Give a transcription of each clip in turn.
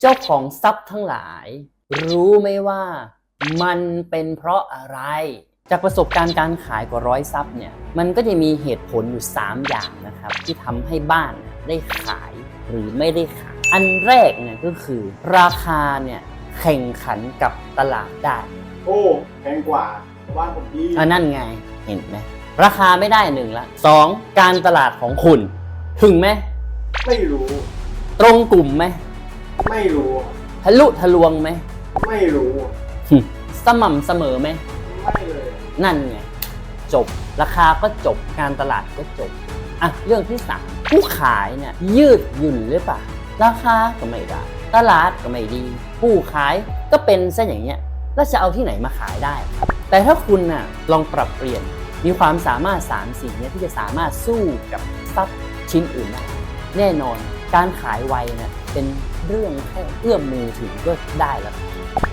เจ้าของทรัพย์ทั้งหลาย รู้ไหมว่ามันเป็นเพราะอะไร จากประสบการณ์การขายกว่าร้อยทรัพย์เนี่ยมันก็จะมีเหตุผลอยู่ 3 อย่างนะครับ ที่ทำให้บ้านได้ขายหรือไม่ได้ขาย อันแรกเนี่ยก็คือ ราคาเนี่ยแข่งขันกับตลาดได้ โอ้แพงกว่าบ้านผมดีอันนั่นไงเห็นไหมราคาไม่ได้หนึ่งละสองการตลาดของคุณ ถึงไหมไม่รู้ ตรงกลุ่มไหม ไม่รู้ ทะลุทะลวงไหม ไม่รู้หึสม่ำเสมอไหม ไม่เลย นั่นไง จบ ราคาก็จบ การตลาดก็จบ อะ เรื่องที่สามผู้ขายเนี่ยยืดหยุ่นหรือเปล่า ราคาก็ไม่ได้ ตลาดก็ไม่ดี ผู้ขายก็เป็นซะอย่างเงี้ย แล้วจะเอาที่ไหนมาขายได้ แต่ถ้าคุณน่ะลองปรับเปลี่ยน มีความสามารถ3สิ่งเนี้ยที่จะสามารถสู้กับทรัพย์ชิ้นอื่นได้ แน่นอน การขายไวเนี่ยเป็นเรื่องแค่เอื้อมมือถึงก็ได้แล้ว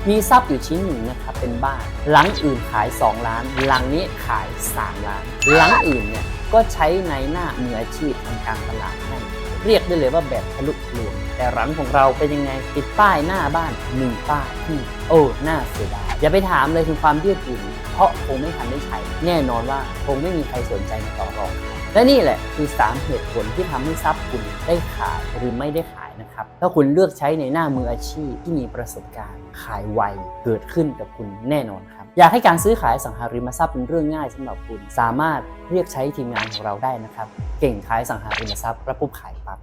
มีทรัพย์อยู่ชิ้นหนึ่งนะครับเป็นบ้านหลังอื่นขาย 2 ล้าน หลังนี้ขาย 3 ล้าน หลังอื่นเนี่ยก็ใช้ในหน้ามืออาชีพทำการตลาดให้เรียกได้เลยว่าแบบทะลุทะลวงแต่หลังของเราเป็นยังไงติดป้ายหน้าบ้านหนึ่งป้ายอืมโอ้หน่าเสียดายอย่าไปถามเลยถึงความยืดหยุ่นเพราะคงไม่ทันได้ใช้ แน่นอนว่าคงไม่มีใครสนใจมาต่อรอง และนี่แหละคือ 3 เหตุผลที่ทำให้ทรัพย์คุณได้ขายหรือไม่ได้ขายนะครับ ถ้าคุณเลือกใช้ในหน้ามืออาชีพที่มีประสบการณ์ ขายไวเกิดขึ้นกับคุณแน่นอนครับ อยากให้การซื้อขายสังหาริมทรัพย์เป็นเรื่องง่ายสำหรับคุณ สามารถเรียกใช้ทีมงานของเราได้นะครับ เก่งขายสังหาริมทรัพย์รับปุ๊บขายปั๊บ